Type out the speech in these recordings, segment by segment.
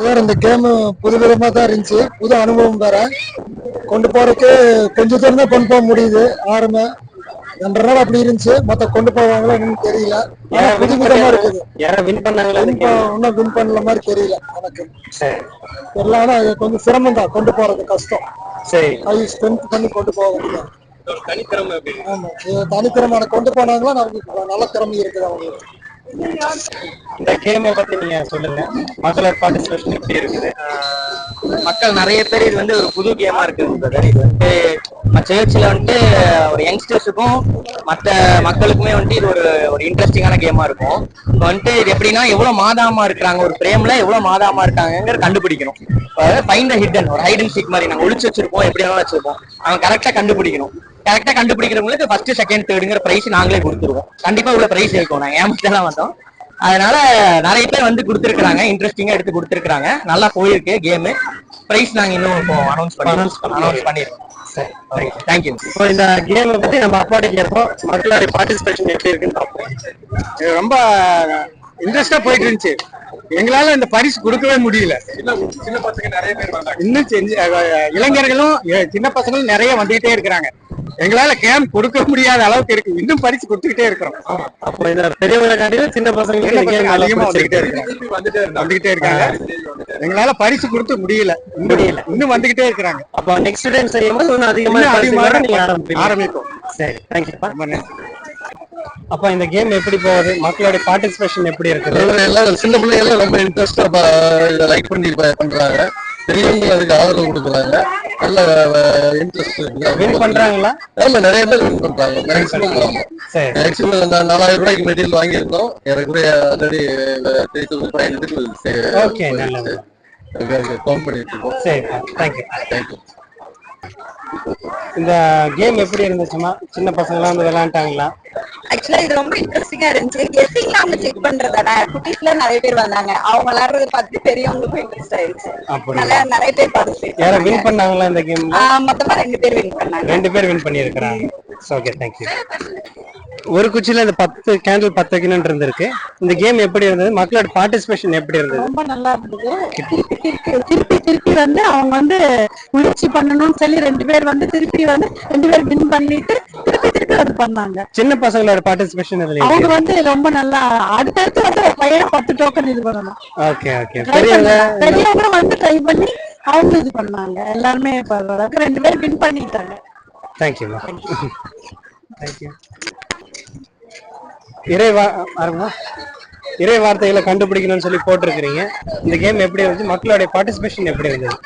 வேற இந்த கேம் புதுவிதமா தான் இருந்துச்சு. புது அனுபவம் வேற. கொண்டு போறதுக்கு கொஞ்சம் தூரம் தான் கொண்டு போக முடியுது. ஆரம்ப ரெண்டரை நாள் அப்படி இருந்துச்சு. மொத்த கொண்டு போவாங்களா என்னன்னு தெரியல. ஆனா இருக்குது. இந்த இப்போ game? இன்னும் வின் பண்ணல மாதிரி தெரியல எனக்கு. சரி. தெரியல ஆனா அது கொஞ்சம் சிரமம் தான். கொண்டு போறது கஷ்டம். சரி. ஹை ஸ்ட்ரென்த் பண்ணி கொண்டு போக தனித்திறமை ஆமா. இது தனித்திறமான கொண்டு போனாங்களா? நமக்கு நல்ல திறமை இருக்குது அவங்களுக்கு. இந்த கேமை பத்தி நீங்க சொல்லுங்க. மக்களர் பார்ட்டிசிபேஷன் எப்படி இருக்குது? மக்கள் நிறைய பேர் இது வந்து ஒரு புது கேமா இருக்குது இது வந்து நம்ம வந்துட்டு ஒரு யங்ஸ்டர்ஸுக்கும் மற்ற மக்களுக்குமே வந்துட்டு இது ஒரு ஒரு இன்ட்ரெஸ்டிங்கான கேமா இருக்கும். இப்போ வந்துட்டு இது எப்படின்னா எவ்வளவு மாதாமா இருக்கிறாங்க ஒரு பிரேம்ல எவ்வளவு மாதாமா இருக்காங்கிற கண்டுபிடிக்கணும். ஃபைண்ட் ஹிடன் ஒரு ஹைடன் சீக் மாதிரி நாங்க ஒழிச்சு வச்சிருப்போம் எப்படி வேணாலும் வச்சிருப்போம். அவன் கரெக்டா கண்டுபிடிக்கணும். கரெக்டா கண்டுபிடிக்கிறவங்களுக்கு ஃபர்ஸ்ட் செகண்ட் தேர்டுங்கிற பிரைஸ் நாங்களே கொடுத்துருவோம். கண்டிப்பா உள்ள பிரைஸ் இருக்கும் நாங்க ஏமாத்தலாம் வந்தோம். அதனால நிறைய பேர் வந்து கொடுத்துருக்காங்க இன்ட்ரெஸ்டிங்கா எடுத்து கொடுத்துருக்காங்க நல்லா போயிருக்கு கேம் பிரைஸ் நாங்க இன்னும் இப்போ அனௌன்ஸ் பண்ணி அனௌன்ஸ் பண்ணிருக்கோம். சரி. தேங்க்யூ இப்போ இந்த கேமை பத்தி நம்ம அப்பாட்ட கேட்போம். மக்களோட பார்ட்டிசிபேஷன் எப்படி இருக்குன்னு பார்ப்போம். இது ரொம்ப இன்ட்ரெஸ்டா போயிட்டு இருந்துச்சு. எங்களால இந்த பரிசு கொடுக்கவே முடியல. சின்ன பசங்க நிறைய பேர் வந்தாங்க. இன்னும் இளைஞர்களும் சின்ன பசங்களும் நிறைய வந்துகிட்டே இருக்கிறாங்க. எங்களால கேம் கொடுக்க முடியாத அளவுக்கு இருக்கு. இன்னும் பரிசு கொடுத்துக்கிட்டே இருக்கிறோம். அப்போ இந்த பெரியவங்களை காட்டிலும் சின்ன பசங்க அதிகமா வந்துகிட்டே. இருக்காங்க. வந்துகிட்டே இருக்காங்க. எங்களால பரிசு கொடுக்க முடியல. முடியல. இன்னும் வந்துகிட்டே இருக்கிறாங்க. அப்போ நெக்ஸ்ட் டைம் செய்யும் போது இன்னும் அதிகமா அதிகமாக நீங்க ஆரம்பிப்போம். சரி தேங்க்யூப்பா ரொம்ப நன்றி. அப்ப இந்த கேம் எப்படி போகுது? மக்களோட பார்ட்டிசிபேஷன் எப்படி இருக்குது? எல்லாம் சின்ன பிள்ளைங்க எல்லாம் ரொம்ப இன்ட்ரெஸ்டா லைக் பண்ணி பண்றாங்க. பெரியவங்க அதுக்கு ஆதரவு கொடுக்குறாங்க. நல்ல இன்ட்ரெஸ்ட் வின் பண்றாங்களா? ஆமா நிறைய பேர் வின் பண்றாங்க. மேக்ஸிமம் மேக்ஸிமம் நாலாயிரம் ரூபாய்க்கு மெட்டீரியல் வாங்கியிருந்தோம். ஏறக்குறைய already three thousand five hundred Okay, நல்லது. கவுண்ட் பண்ணிட்டு இருக்கோம். சரி தேங்க்யூ தேங்க்யூ இந்த கேம் எப்படி இருந்துச்சுமா சின்ன பசங்களாம் வந்து விளையாண்டாங்களா? ஆக்சுவலா இது ரொம்ப இன்ட்ரெஸ்டிங்கா இருந்துச்சு. கெஸ்டிங்ல அவங்க செக் பண்றதாடா குட்டீஸ்ல நிறைய பேர் வந்தாங்க. அவங்க விளையாடுறத பார்த்து பெரியவங்களுக்கும் இன்ட்ரெஸ்ட் ஆயிடுச்சு? நல்லா நிறைய பேர் பார்ட்டிசிபேட் யாரும் வின் பண்ணாங்களா இந்த கேம் மொத்தமா ரெண்டு பேர் வின் பண்ணாங்க. ரெண்டு பேர் வின் பண்ணியிருக்கிறாங்க. ஓகே தேங்க்யூ ஒரு குச்சியில இந்த பத்து கேண்டில் பத்து வைக்கணும்னு இருந்திருக்கு. இந்த கேம் எப்படி இருந்தது? மக்களோட பார்ட்டிசிபேஷன் எப்படி இருந்தது? ரொம்ப நல்லா இருந்தது. திருப்பி திருப்பி வந்து அவங்க வந்து முயற்சி பண்ணணும்னு சொல்லி ரெண்டு பேர் வந்து திருப்பி வந்து ரெண்டு பேர் வின் பண்ணிட்டு திருப்பி திருப்பி அது பண்ணாங்க. சின்ன பசங்களோட பார்ட்டிசிபேஷன் இதுல அவங்க வந்து ரொம்ப நல்லா அடுத்தடுத்து வந்து பையன் பத்து டோக்கன் இது பண்ணணும். ஓகே ஓகே பெரியவங்க வந்து ட்ரை பண்ணி அவங்க இது பண்ணாங்க. எல்லாருமே ரெண்டு பேர் வின் பண்ணிட்டாங்க. தேங்க்யூமா தேங்க்யூ இறை வா ஆரம்பமா? இறை வார்த்தைகளை கண்டுபிடிக்கணும்னு சொல்லி போட்டிருக்கிறீங்க. இந்த கேம் எப்படி இருந்துச்சு? மக்களுடைய பார்ட்டிசிபேஷன் எப்படி இருந்தது?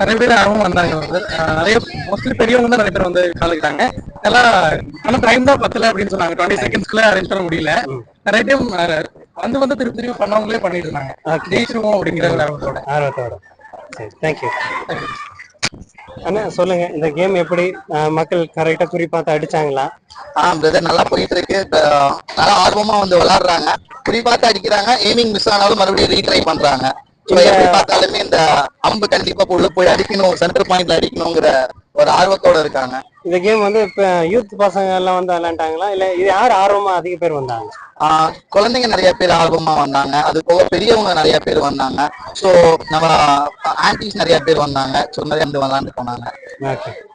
நிறைய பேர் ஆர்வம் வந்தாங்க. வந்து நிறைய மோஸ்ட்லி பெரியவங்க தான் நிறைய பேர் வந்து கலந்துக்கிட்டாங்க. எல்லாம் ஆனா டைம் தான் பத்தல அப்படின்னு சொன்னாங்க. டுவெண்ட்டி செகண்ட்ஸ்க்குள்ள அரேஞ்ச் பண்ண முடியல. நிறைய டைம் வந்து வந்து திருப்பி திருப்பி பண்ணவங்களே பண்ணிட்டு இருந்தாங்க. ஜெயிச்சிருவோம் அப்படிங்கிற ஆர்வத்தோட. ஆர்வத்தோட. சரி தேங்க்யூ அண்ணா சொல்லுங்க இந்த கேம் எப்படி மக்கள் கரெக்டா குறி பார்த்து அடிச்சாங்களா? ஆ பிரதர் நல்லா போயிட்டு இருக்கு. நல்லா ஆர்வமா வந்து விளையாடுறாங்க குறி பார்த்து அடிக்கிறாங்க எய்மிங் மிஸ் ஆனாலும் மறுபடியும் ரீட்ரை பண்றாங்க. எப்படி பார்த்தாலுமே இந்த அம்பு கண்டிப்பா உள்ள போய் அடிக்கணும் சென்டர் பாயிண்ட்ல அடிக்கணுங்கிற ஒரு ஆர்வத்தோட இருக்காங்க. இந்த கேம் வந்து இப்ப யூத் பசங்க எல்லாம் வந்து விளையாண்டாங்களா இல்ல இது யார் ஆர்வமா அதிக பேர் வந்தாங்க? குழந்தைங்க நிறைய பேர் ஆர்வமா வந்தாங்க. அது போக பெரியவங்க நிறைய பேர் வந்தாங்க. சோ நம்ம ஆன்டிஸ் நிறைய பேர் வந்தாங்க. ஸோ நிறைய வந்து விளையாண்டு போனாங்க.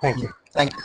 Thank you thank you